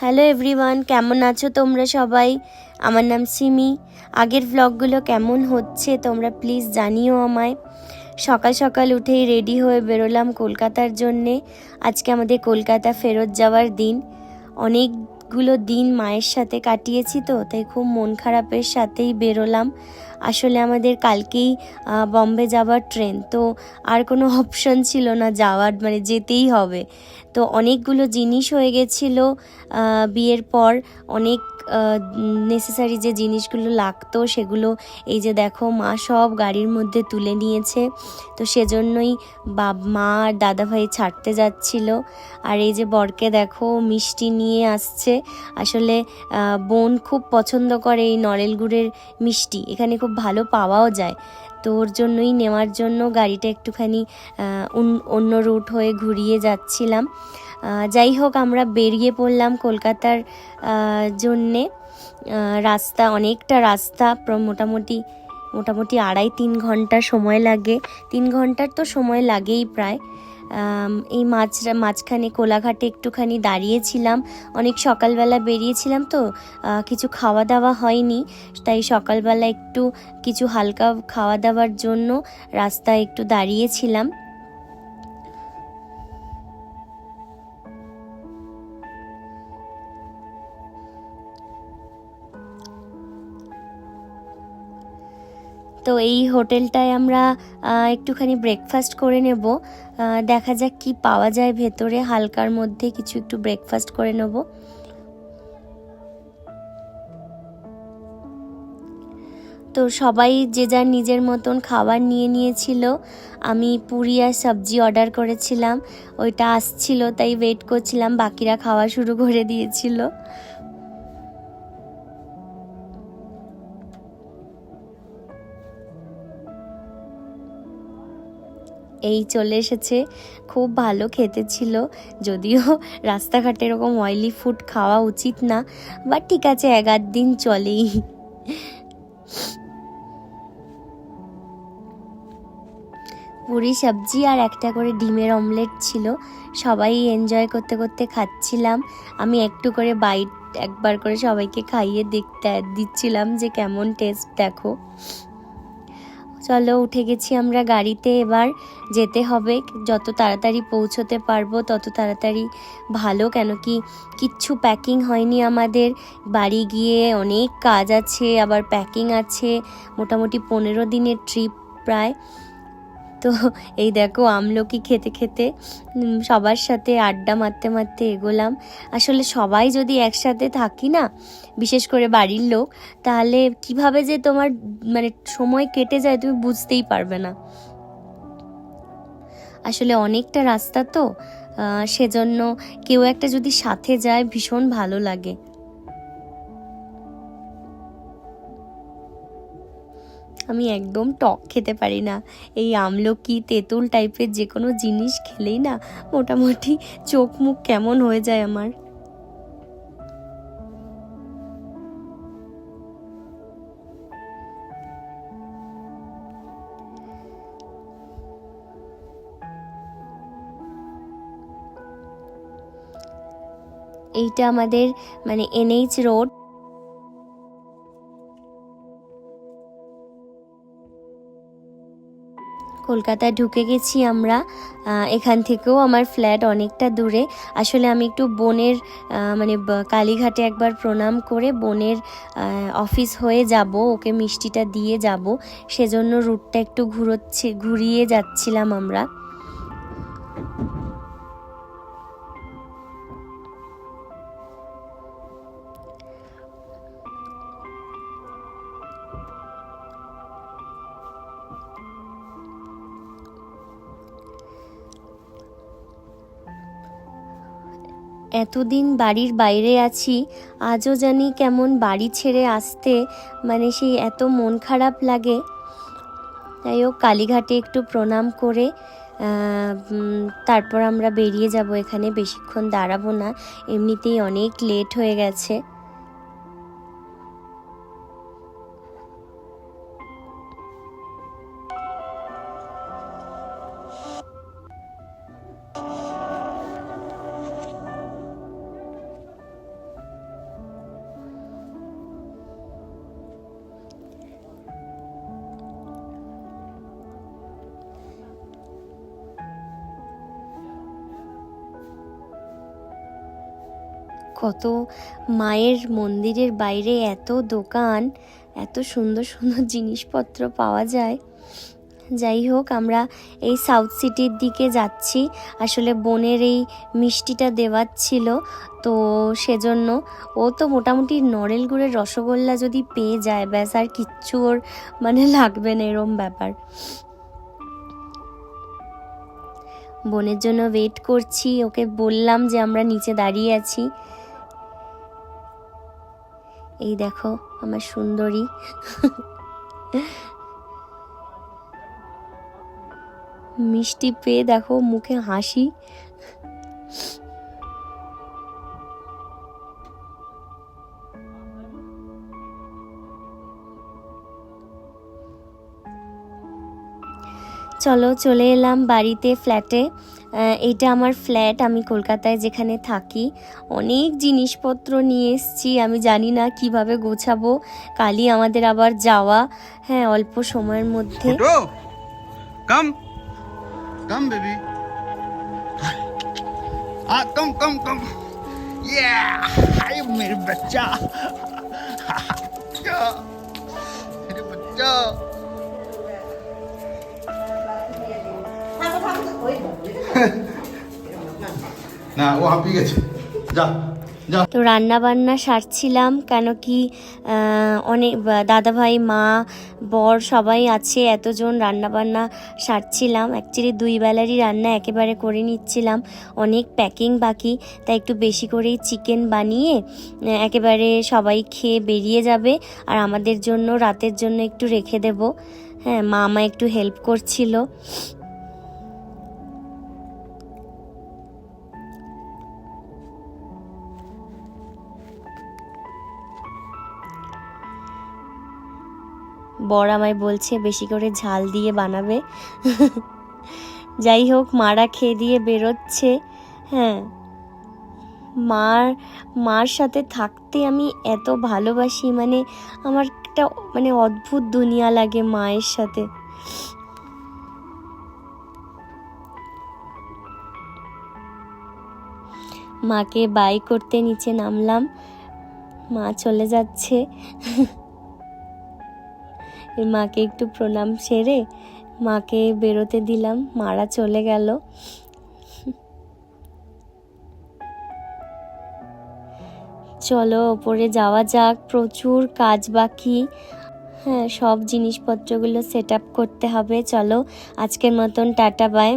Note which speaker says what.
Speaker 1: Hello everyone কেমন আছো তোমরা সবাই? আমার নাম সিমি। আগের ভ্লগগুলো কেমন হচ্ছে তোমরা প্লিজ জানিও আমায়। সকাল সকাল উঠেই রেডি হয়ে বেরোলাম কলকাতার জন্যে। আজকে আমাদের কলকাতা ফেরত যাওয়ার দিন। অনেকগুলো দিন মায়ের সাথে কাটিয়েছি তো, তাই খুব মন খারাপের সাথেই বেরোলাম। আসলে আমাদের কালকেই বম্বে যাওয়ার ট্রেন। তো আর কোনো অপশন ছিল না যাওয়ার মানে যেতেই হবে। তো অনেকগুলো জিনিস হয়ে গেছিল বিয়ের পর। অনেক নেসেসারি যে জিনিসগুলো লাগতো, সেগুলো এই যে দেখো, মা সব গাড়ির মধ্যে তুলে নিয়েছে। তো সেজন্যই বাব, মা আর দাদাভাই ছাড়তে যাচ্ছিল। আর এই যে বরকে দেখো, মিষ্টি নিয়ে আসছে। আসলে বোন খুব পছন্দ করে এই নলেল গুড়ের মিষ্টি। এখানে খুব ভালো পাওয়াও যায়। তো ওর জন্যই নেওয়ার জন্য গাড়িটা একটুখানি অন্য- রুট হয়ে ঘুরিয়ে যাচ্ছিলাম। যাই হোক, আমরা বেরিয়ে পড়লাম কলকাতার জন্যে। রাস্তা, অনেকটা রাস্তা মোটামুটি মোটামুটি আড়াই তিন ঘণ্টা সময় লাগে। তিন ঘণ্টার তো সময় লাগেই প্রায়। এই মাঝ মাঝখানে কোলাঘাটে একটুখানি দাঁড়িয়েছিলাম। অনেক সকালবেলা বেরিয়েছিলাম তো কিছু খাওয়া দাওয়া হয়নি। তাই সকালবেলা একটু কিছু হালকা খাওয়া দাওয়ার জন্য রাস্তায় একটু দাঁড়িয়েছিলাম। তো এই হোটেলটায় আমরা একটুখানি ব্রেকফাস্ট করে নেব। দেখা যাক কি পাওয়া যায় ভেতরে। হালকার মধ্যে কিছু একটু ব্রেকফাস্ট করে নেব। তো সবাই যে যার নিজের মতন খাবার নিয়ে নিয়েছিল, আমি পুরি আর সবজি অর্ডার করেছিলাম। ওইটা আসছিল, তাই ওয়েট করছিলাম। বাকিরা খাওয়া শুরু করে দিয়েছিল। এই চলে এসেছে। খুব ভালো খেতে ছিল। যদিও রাস্তাঘাটে এরকম অয়েলি ফুড খাওয়া উচিত না বাট ঠিক আছে আধ দিন চলেই। পুরি, সবজি আর একটা করে ডিমের অমলেট ছিল। সবাই এনজয় করতে করতে খাচ্ছিলাম। আমি একটু করে বাইট একবার করে সবাইকে খাইয়ে দেখতে দিচ্ছিলাম যে কেমন টেস্ট দেখো। চলো, উঠে গেছি আমরা গাড়িতে। এবার যেতে হবে। যত তাড়াতাড়ি পৌঁছতে পারব, তত তাড়াতাড়ি ভালো। কেন কি, কিচ্ছু প্যাকিং হয়নি আমাদের। বাড়ি গিয়ে অনেক কাজ আছে, আবার প্যাকিং আছে। মোটামুটি পনেরো দিনের ট্রিপ প্রায়। তো এই দেখো আমলকি খেতে খেতে সবার সাথে আড্ডা মারতে মারতে এগোলাম। আসলে সবাই যদি একসাথে থাকি না, বিশেষ করে বাড়ির লোক, তাহলে কীভাবে যে তোমার মানে সময় কেটে যায় তুমি বুঝতেই পারবে না। আসলে অনেকটা রাস্তা তো সেজন্য কেউ একটা যদি সাথে যায় ভীষণ ভালো লাগে। আমি একদম টক খেতে পারি না। এই আমলকি, তেঁতুল টাইপের যে কোনো জিনিস খেলেই না মোটামুটি চোখ মুখ কেমন হয়ে যায় আমার। এইটা আমাদের মানে এনএইচ রোড কলকাতায় ঢুকে গেছি আমরা এখান থেকেও আমার ফ্ল্যাট অনেকটা দূরে। আসলে আমি একটু বোনের মানে কালীঘাটে একবার প্রণাম করে বোনের অফিস হয়ে যাব, ওকে মিষ্টিটা দিয়ে যাব। সেজন্য রুটটা একটু ঘুরোচ্ছে, ঘুরিয়ে যাচ্ছিলাম আমরা। এতদিন বাড়ির বাইরে আছি, আজও জানি কেমন বাড়ি ছেড়ে আসতে মানে সেই এত মন খারাপ লাগে। যাই হোক কালীঘাটে একটু প্রণাম করে তারপর আমরা বেরিয়ে যাব এখানে, বেশিক্ষণ দাঁড়াবো না। এমনিতেই অনেক লেট হয়ে গেছে। কত মায়ের মন্দিরের বাইরে এত দোকান, এত সুন্দর সুন্দর জিনিসপত্র পাওয়া যায়। যাই হোক, আমরা এই সাউথ সিটির দিকে যাচ্ছি। আসলে বোনের এই মিষ্টিটা দেওয়ার ছিল, তো সেজন্য ও তো মোটামুটি নরেল গুড়ের রসগোল্লা যদি পেয়ে যায়, ব্যাস আর কিচ্ছু ওর মানে লাগবে না, এরম ব্যাপার। বোনের জন্য ওয়েট করছি, ওকে বললাম যে আমরা নিচে দাঁড়িয়ে আছি। এই দেখো আমার সুন্দরী। মিষ্টি পেয়ে দেখো মুখে হাসি। চলো চলে এলাম বাড়িতে ফ্ল্যাটে এটা আমার ফ্ল্যাট, আমি কলকাতায় যেখানে থাকি। অনেক জিনিসপত্র নিয়ে এসছি, আমি জানি না কীভাবে গোছাবো। কালই আমাদের আবার যাওয়া হ্যাঁ অল্প সময়ের মধ্যে।
Speaker 2: Come! Come, baby. Come come come. মেরে বাচ্চা। বাচ্চা। না ও হাঁপিয়ে গেছে। যা
Speaker 1: তো রান্না বান্না সারছিলাম, কেন কি অনেক দাদা ভাই মা, বর সবাই আছে, এতজন রান্না বান্না সারছিলাম। অ্যাকচুয়ালি দুই বেলারই রান্না একেবারে করে নিচ্ছিলাম। অনেক প্যাকিং বাকি, তাই একটু বেশি করেই চিকেন বানিয়ে একেবারে সবাই খেয়ে বেরিয়ে যাবে, আর আমাদের জন্য, রাতের জন্য একটু রেখে দেব। হ্যাঁ মা মা একটু হেল্প করছিল। বর আমায় বলছে, বেশি করে ঝাল দিয়ে বানাবে। যাই হোক, মারা খেয়ে দিয়ে বেরোচ্ছে। হ্যাঁ মার মার সাথে থাকতে আমি এত ভালোবাসি মানে আমার একটা মানে অদ্ভুত দুনিয়া লাগে মায়ের সাথে। মাকে বাই করতে নিচে নামলাম। মা চলে যাচ্ছে। মাকে একটু প্রণাম সেরে মাকে বেরোতে দিলাম। মারা চলে গেল। চলো, ওপরে যাওয়া যাক। প্রচুর কাজ বাকি। হ্যাঁ সব জিনিসপত্রগুলো সেট আপ করতে হবে। চলো, আজকের মতন টাটা বাই